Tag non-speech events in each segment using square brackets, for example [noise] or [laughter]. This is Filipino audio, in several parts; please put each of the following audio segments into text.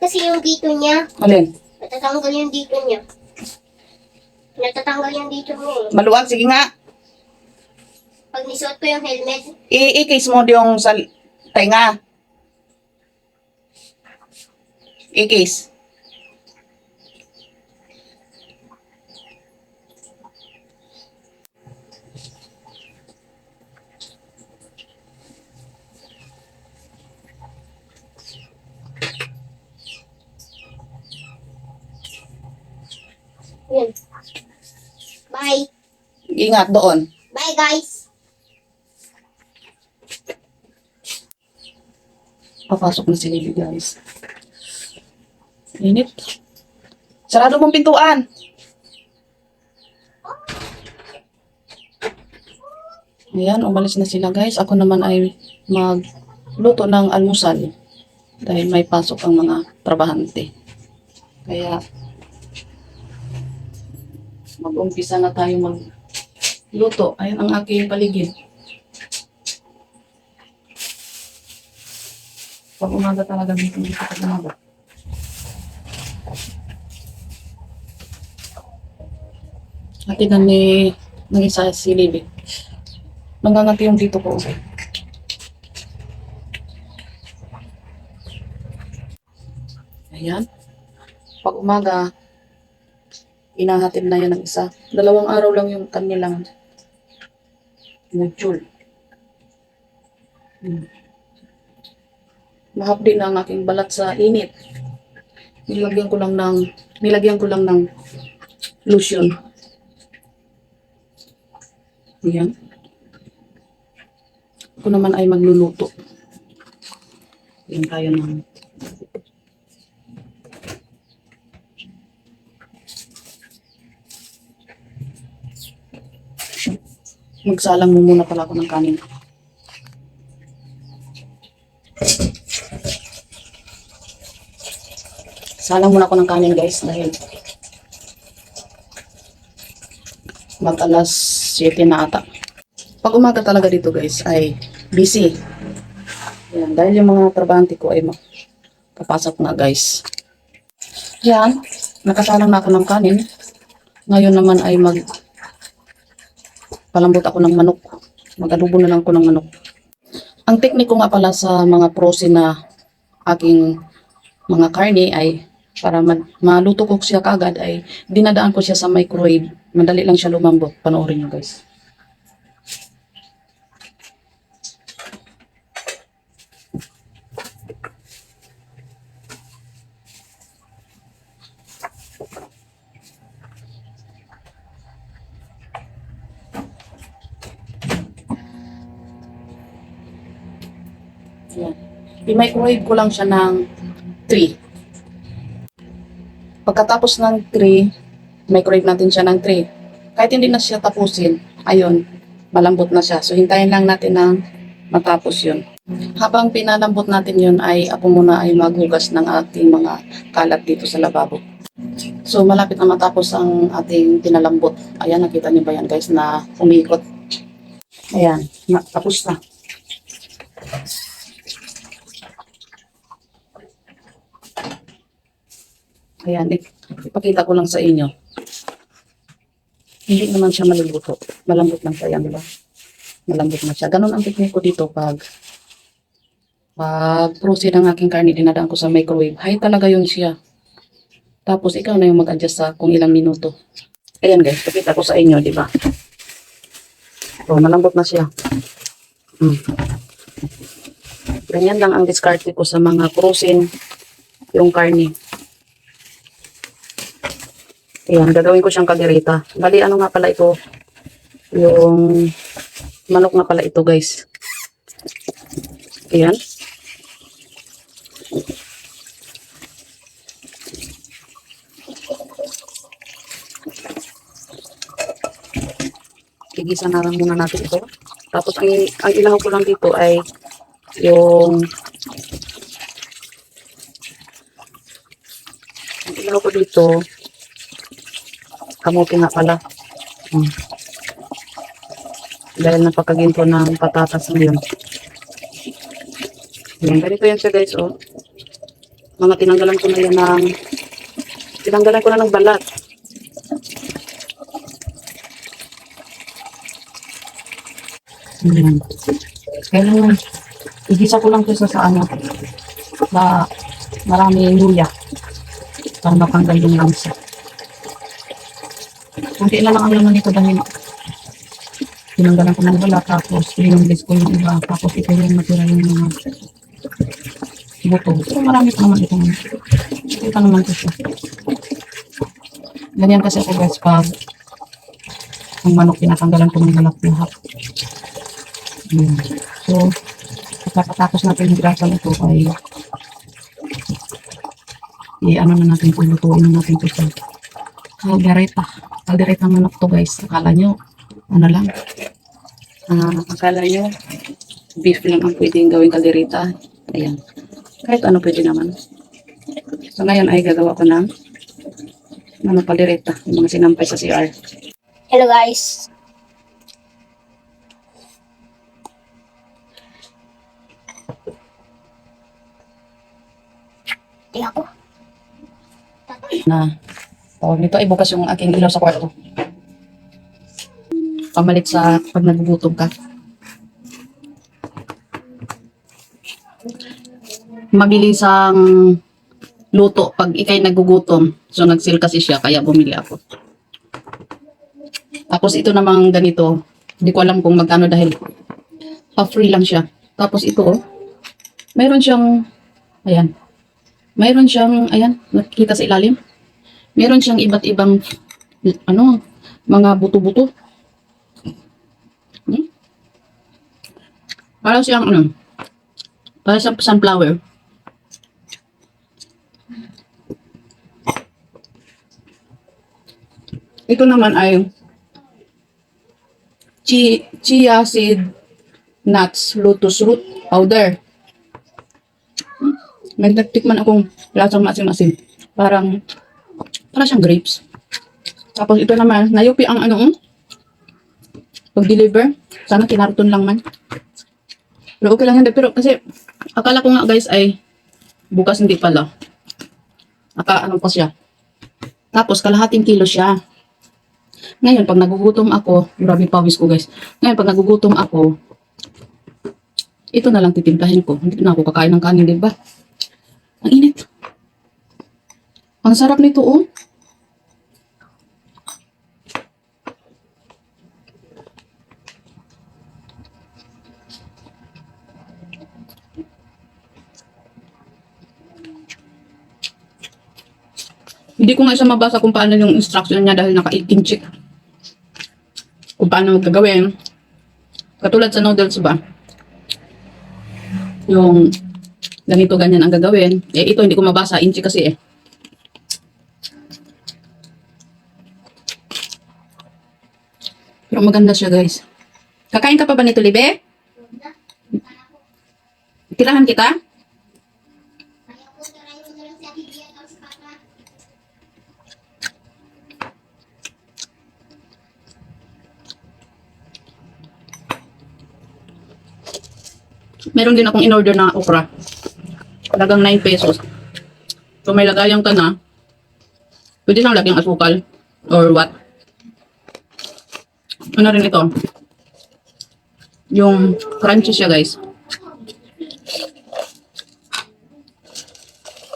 kasi yung dito niya. Alin? Natatanggal yung dito niya. Natatanggal yung dito niya eh. Maluwag, sige nga. Pag nisuot ko yung helmet, i-case mo yung sa tenga. I-case. yun. Bye. Ingat doon. Bye guys. Papasok na si Lily, guys. Init. Sarado mong pintuan. Ayan, umalis na sila guys. Ako naman ay magluto ng almusal. Dahil may pasok ang mga trabahante. Kaya, mag-umpisa na tayo magluto. Ayan ang aking paligid. Pag umaga talaga dito dito pag umaga. Hatigan ni ng isa si Libby. Nangangati yung dito ko. Ayan. Pag umaga, inahatid na yan ng isa. Dalawang araw lang yung kanilang module. Hmm. Mahapdi na ang aking balat sa init. Nilagyan ko lang ng nilagyan ko lang ng lotion. Ayan. Ako naman ay magluluto. Yan tayo ng Magsalang mo muna pala ako ng kanin. Salang muna ako ng kanin guys dahil mag alas 7 na ata. Pag umaga talaga dito guys ay busy. Yan, dahil yung mga trabahante ko ay kapasok na guys. Yan, nakasalang na ako ng kanin. Ngayon naman ay mag palambot ako ng manok. Mag-adobo na lang ko ng manok. Ang tekniko nga pala sa mga prosin na aking mga karne ay para ma- maluto ko siya kagad ay dinadaan ko siya sa microwave. Madali lang siya lumambot. Panoorin nyo guys. Yan. I-microwave ko lang siya ng 3. Pagkatapos ng 3, microwave natin siya ng 3. Kahit hindi na siya tapusin, ayun, malambot na siya. So, hintayin lang natin ng matapos yun. Habang pinalambot natin yun, ay ako muna ay maghugas ng ating mga kalat dito sa lababo. So, malapit na matapos ang ating pinalambot. Ayan, nakita niyo ba yan guys na umikot. Ayan, tapos na. Ayan, ip- ipakita ko lang sa inyo. Hindi naman siya maluluto. Malambot lang siya yan, di ba? Malambot na siya. Ganon ang technique ko dito pag pag proceed ang aking karne, dinadaan ko sa microwave. High talaga yun siya. Tapos ikaw na yung mag-adjust sa kung ilang minuto. Ayan guys, pakita ko sa inyo, di ba? So, malambot na siya. Mm. Ganyan lang ang discard ko sa mga protein yung karne. Ayan, gagawin ko siyang kagerita. Bali, ano nga pala ito? Yung manok nga pala ito, guys. Ayan. Igisa na lang muna natin ito. Tapos, ang, ang ilaw ko lang dito ay yung ang ilaw ko dito kamuti nga pala. Hmm. Dahil napakaginto ng patatas ngayon. Yan, ganito yan siya guys, oh. Mga tinanggalan ko na yan ng tinanggalan ko na ng balat. Ayan. Kailangan igisa ko lang ito sa, ano na marami luya para matanggal yung lamsa. Kunti na lang ang laman nito dahil tinanggalan ko ng balat tapos pinunglis ko yung iba tapos ito yung matira yung mga buto. Pero marami pa naman itong ito naman ko siya. Ganyan kasi ako guys pag ang manok tinatanggalan ko ng balat lahat. Ayan. So, pagkatapos natin yung grasa nito ay i-ano na natin kung lutuin na natin ito sa kaldereta. Kaldereta ng manok to guys. Akala nyo, ano lang. Ah, akala nyo, beef lang ang pwedeng gawing kaldereta. Ayan. Kahit ano pwede naman. So ngayon ay gagawa ko ng ano kaldereta. Yung mga sinampay sa CR. Hello guys. Tingnan ko. na tawag nito ay bukas yung aking ilaw sa kwarto. Pamalit sa pag nagugutom ka. Mabilis ang luto pag ikay nagugutom. So nag-sale kasi siya kaya bumili ako. Tapos ito namang ganito, hindi ko alam kung magkano dahil pa-free lang siya. Tapos ito oh, mayroon siyang, ayan, mayroon siyang, ayan, nakikita sa ilalim. Meron siyang iba't ibang, ano, mga buto-buto. Hmm? Para siyang, ano, para siyang sunflower. Ito naman ay chi chia seed nuts lotus root powder. Hmm? May nagtikman akong lasang masin-masin. Parang, parang siyang grapes. Tapos ito naman, nayupi ang ano, hmm? pag-deliver. Sana kinarton lang man. Pero okay lang yan. Pero kasi, akala ko nga guys ay bukas hindi pala. Aka ano pa siya. Tapos kalahating kilo siya. Ngayon, pag nagugutom ako, grabe pawis ko guys. Ngayon, pag nagugutom ako, ito na lang titimplahin ko. Hindi na ako kakain ng kanin, di ba? Ang init. Ang sarap nito, oh. Hindi ko nga siya mabasa kung paano yung instruction niya dahil naka-18 check. Kung paano magagawin. Katulad sa noodles ba? Yung ganito ganyan ang gagawin. Eh ito hindi ko mabasa, inchi kasi eh. Pero maganda siya guys. Kakain ka pa ba nito, Libe? Tirahan kita? Meron din akong in-order na okra. Talagang 9 pesos. So may lagayan ka na. Pwede lang lagyan asukal. Or what. Ano rin ito? Yung crunchy siya guys.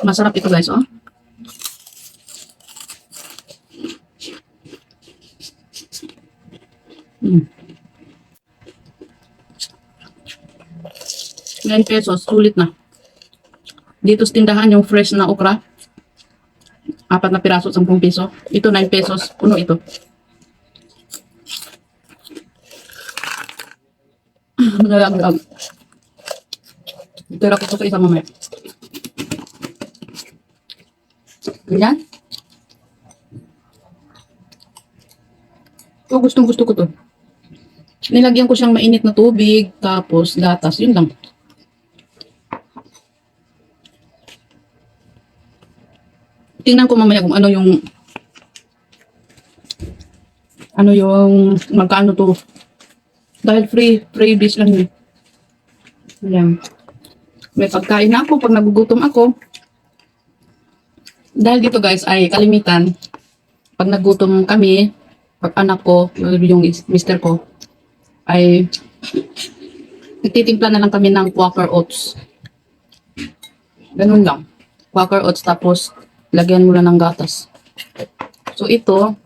Masarap ito guys oh. Mm. 9 pesos, sulit na. Dito sa tindahan yung fresh na okra. Apat na piraso, 10 piso. Ito 9 pesos, puno ito. Nalaglag. Tira ko sa isang mamaya. Ganyan. Ito, gustong gusto ko to. Nilagyan ko siyang mainit na tubig, tapos gatas, yun lang. Tingnan ko mamaya kung ano yung ano yung magkano to. Dahil free, free dish lang yun. Ayan. May pagkain ako pag nagugutom ako. Dahil dito guys ay kalimitan, pag nagutom kami, pag anak ko, yung mister ko, ay nagtitimpla na lang kami ng Quaker Oats. Ganun lang. Quaker Oats tapos lagyan mo lang ng gatas. So ito,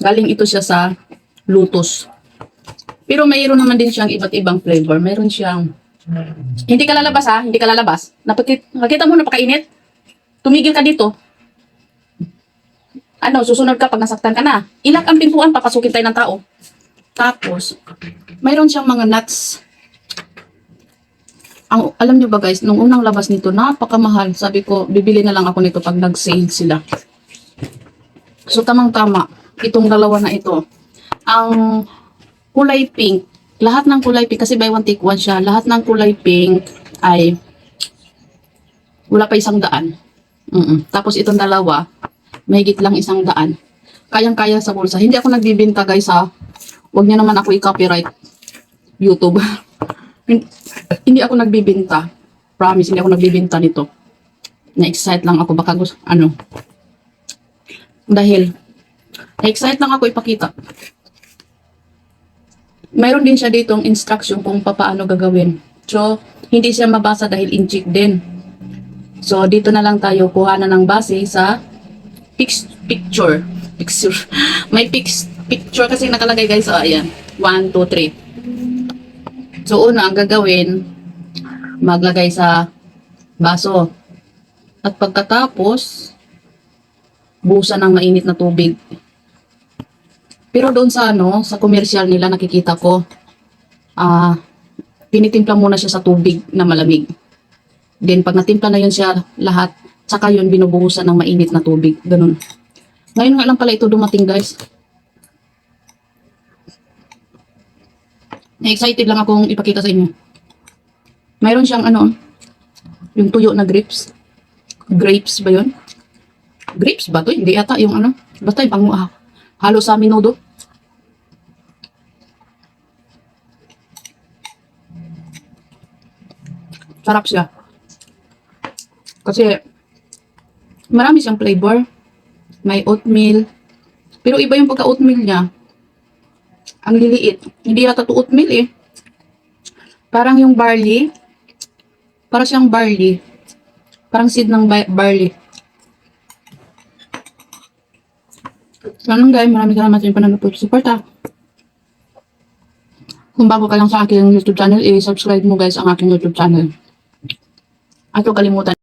galing ito siya sa Lutos. Pero mayroon naman din siyang iba't ibang flavor. Mayroon siyang hindi ka lalabas ha, hindi ka lalabas. Nakita mo napakainit. Tumigil ka dito. Ano, susunod ka pag nasaktan ka na. Ilak ang pintuan, papasukin tayo ng tao. Tapos, mayroon siyang mga nuts. Ang, alam nyo ba guys, nung unang labas nito, napakamahal. Sabi ko, bibili na lang ako nito pag nag-sale sila. So, tamang-tama. Itong dalawa na ito. Ang kulay pink, lahat ng kulay pink, kasi buy one take one siya, lahat ng kulay pink ay wala pa isang daan. Mm-mm. Tapos itong dalawa, mahigit lang isang daan. Kayang-kaya sa bulsa. Hindi ako nagbibinta guys ha. Huwag niyo naman ako i-copyright YouTube. [laughs] Hin- hindi ako nagbibinta. Promise, hindi ako nagbibinta nito. Na-excite lang ako. Baka gusto, ano. Dahil, na-excite lang ako ipakita. Mayroon din siya ditong instruction kung paano gagawin. So, hindi siya mabasa dahil in-check din. So, dito na lang tayo kuha na ng base sa pix- picture. [laughs] Picture. May pix- picture kasi nakalagay guys. So, ayan. 1, 2, 3. So, una, ang gagawin, maglagay sa baso. At pagkatapos, busa ng mainit na tubig. Pero doon sa ano, sa commercial nila nakikita ko, ah, tinitimpla muna siya sa tubig na malamig. Then pag natimpla na yun siya lahat, saka yun binubuhusan ng mainit na tubig. Ganun. Ngayon nga lang pala ito dumating guys. Na-excited lang akong ipakita sa inyo. Mayroon siyang ano, yung tuyo na grapes. Grapes ba yun? Grapes ba to? Hindi ata yung ano. Basta yung pang ah, halo sa minudo. Sarap siya. Kasi marami siyang flavor. May oatmeal. Pero iba yung pagka-oatmeal niya. Ang liliit. Hindi yata to oatmeal eh. Parang yung barley. Para siyang barley. Parang seed ng ba- barley. Ganun guys, maraming salamat sa inyong panonood. Support ah. Kung bago ka lang sa aking YouTube channel, i-subscribe mo guys ang aking YouTube channel. At kalimutan